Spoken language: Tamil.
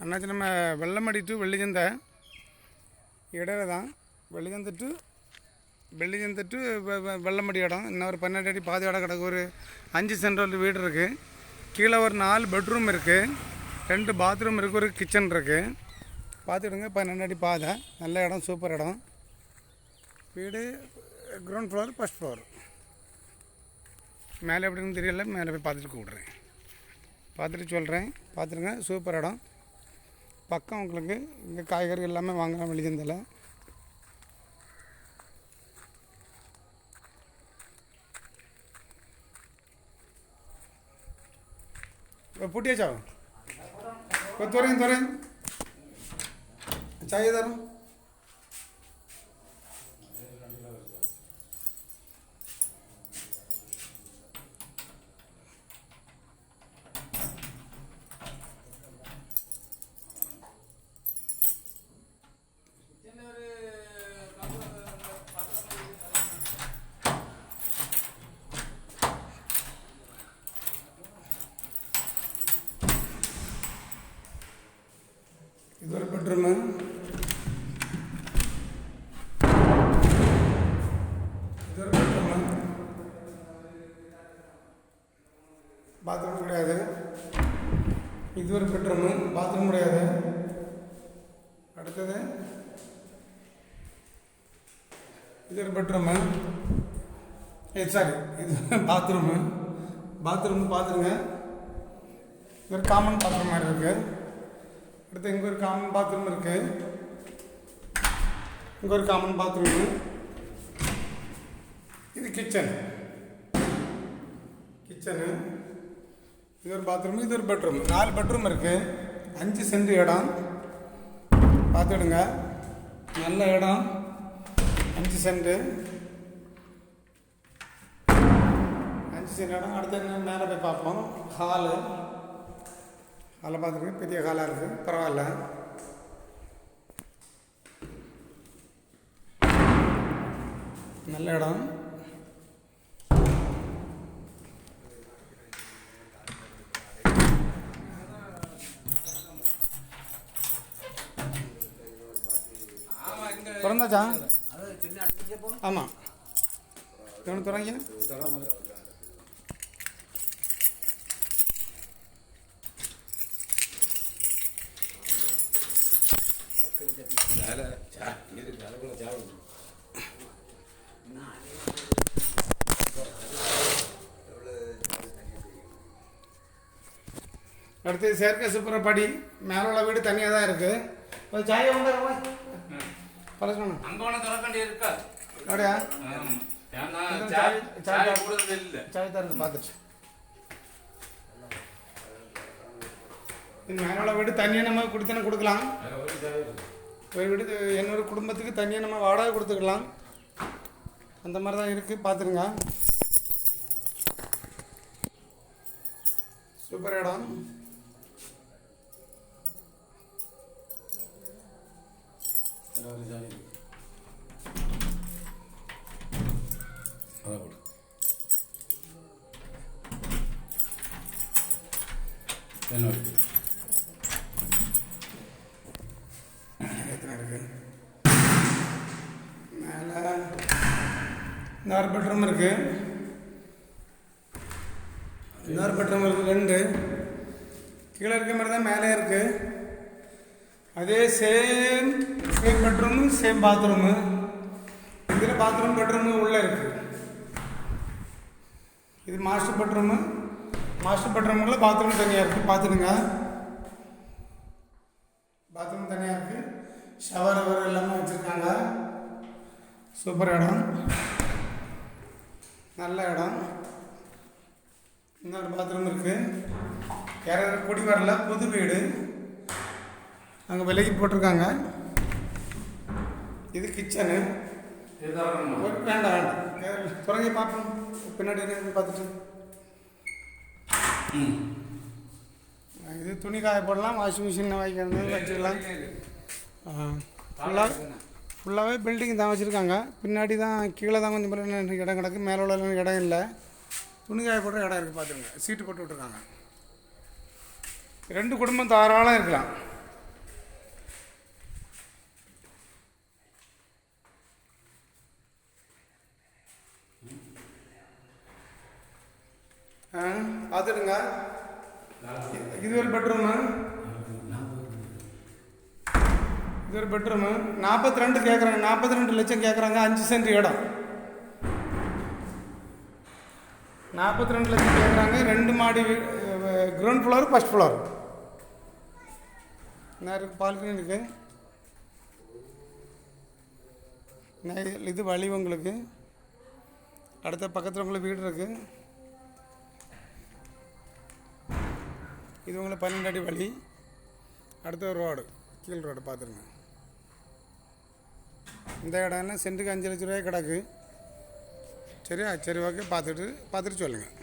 அண்ணாச்சி நம்ம வெள்ளமடி டு வெள்ளிச்சந்தை இடையில தான். வெள்ளிச்சந்தை டு வெள்ளிச்சந்தை டு வெ- வெ- வெள்ளமடி இடம். இன்னும் ஒரு பன்னெண்டு அடி பாதி இடம் கிடக்கு. ஒரு அஞ்சு சென்ட்ரல் வீடு இருக்குது கீழே ஒரு நாலு பெட்ரூம் இருக்குது ரெண்டு பாத்ரூம் இருக்குது ஒரு கிச்சன் இருக்குது பார்த்துக்கிடுங்க. பன்னெண்டு அடி பாதை. நல்ல இடம். சூப்பர் இடம். வீடு கிரவுண்ட் ஃப்ளோர் ஃபஸ்ட் ஃப்ளோர் மேலே எப்படின்னு தெரியல. மேலே போய் பார்த்துட்டு கூப்பிட்றேன். பார்த்துட்டு சொல்கிறேன் பார்த்துருங்க. சூப்பர் இடம். பக்கம் உங்களுக்கு இங்கே காய்கறி எல்லாமே வாங்கலாம் வெளிச்சந்தில் पुटिया चाव त्वरेन त्वरेन चाहिए जरा பெற்றுமே பாத்ரூம் கிடையாது. இது ஒரு பெட்ரூமு பாத்ரூம் கிடையாது. அடுத்தது? இது ஒரு பெட்ரூமு ஏ சாரி இது பாத்ரூமு. பாத்ரூம் பார்த்துருங்க இது ஒரு காமன் பாத்ரூம் மாதிரி இருக்குது அடுத்து இங்கே ஒரு காமன் பாத்ரூம் இருக்கு. இங்கே ஒரு காமன் பாத்ரூம் இது கிச்சன் கிச்சனு இது ஒரு பாத்ரூம் இது ஒரு பெட்ரூம் நாலு பெட்ரூம் இருக்கு. அஞ்சு சென்ட் இடம். பார்த்துடுங்க. நல்ல இடம். அஞ்சு சென்ட் அஞ்சு சென்ட் இடம். அடுத்து என்ன மேலே போய் பார்ப்போம். ஹாலு ஹாலை பார்த்துருக்கு பெரிய காலாக இருக்குது பரவாயில்ல. நல்ல இடம். பிறந்தாச்சா? ஆமாம் இவனு திறங்க அடுத்து செயற்கை சுப்புறப்படி மேலே உள்ள வீடு தனியாக தான் இருக்குது ஒரு சாயை உண்டா பழக்கணும் அங்க ஒண்ணு திறக்கண்டி இருக்கா? அப்படியா? சாய் கூடுதல் இல்ல. சாய் தருந்து பார்த்துட்டு. இது வீடு தனியாக நம்ம கொடுத்தன கொடுக்கலாம். ஒரு வீடு என்னோட குடும்பத்துக்கு தனியாக நம்ம வாடகை கொடுத்துக்கலாம். அந்த மாதிரி தான் இருக்குது பார்த்துருங்க சூப்பர் இடம். எத்தனை இருக்குது மேலே இன்னொரு பெட்ரூம் இருக்கு. இன்னொரு பெட்ரூம் இருக்கு ரெண்டு. கீழே இருக்க மாதிரி தான் மேலே இருக்கு. அதே same same bedroom same bathroom இதில் பாத்ரூம் பெட்ரூமு உள்ளே இருக்கு. இது மாஸ்டர் பெட்ரூமு மாஸ்டர் பெட்ரூமுக்குள்ளே பாத்ரூம் தனியாக இருக்குது பார்த்துடுங்க பாத்ரூம் தனியாக ஷவர் அவர் எல்லாமே வச்சுருக்காங்க. சூப்பர் இடம். நல்ல இடம். இன்னொரு பாத்ரூம் இருக்குது யாராவது குடி வரல புது வீடு. அங்கே விலைக்கு போட்டிருக்காங்க. இது கிச்சனு வேண்டாம். வேண்டாம் தொடங்கி பார்ப்போம். பின்னாடி இருக்கு பார்த்துட்டு. இது துணி காய போடலாம் வாஷிங் மிஷின் வைக்கிறது வச்சுக்கலாம். ஃபுல்லாக ஃபுல்லாகவே பில்டிங் தான் வச்சுருக்காங்க. பின்னாடி தான் கீழே தான் கொஞ்சம் பேர் இடம் கிடக்கு. மேலே உள்ள இடம் இல்லை. துணி காய போடுற இடம் இருக்குது பார்த்துருங்க சீட்டு போட்டு விட்ருக்காங்க ரெண்டு குடும்பம் தாராளம் இருக்கலாம். பார்த்துடுங்க இது ஒரு பெட்ரூமா இது ஒரு பெட்ரூமு நாற்பத்தி ரெண்டு கேட்குறாங்க நாற்பத்தி ரெண்டு லட்சம் கேட்குறாங்க அஞ்சு சென்ட் இடம். நாற்பத்தி ரெண்டு லட்சம் கேட்குறாங்க ரெண்டு மாடி கிரவுண்ட் ஃப்ளோர் ஃபஸ்ட் ஃப்ளோர் என்ன இருக்குது பால்கனி இருக்குது நெ- இது? வழி உங்களுக்கு. அடுத்த பக்கத்தில் உங்களுக்கு வீடு இருக்குது இது உங்களுக்கு பன்னெண்டு அடி வழி. அடுத்த ரோடு கீழ் ரோடு பார்த்துருங்க இந்த இடம்லாம் சென்ட்டுக்கு அஞ்சு லட்ச ரூபாய் கிடக்கு. சரியா? சரி ஓகே. பார்த்துட்டு பார்த்துட்டு சொல்லுங்கள்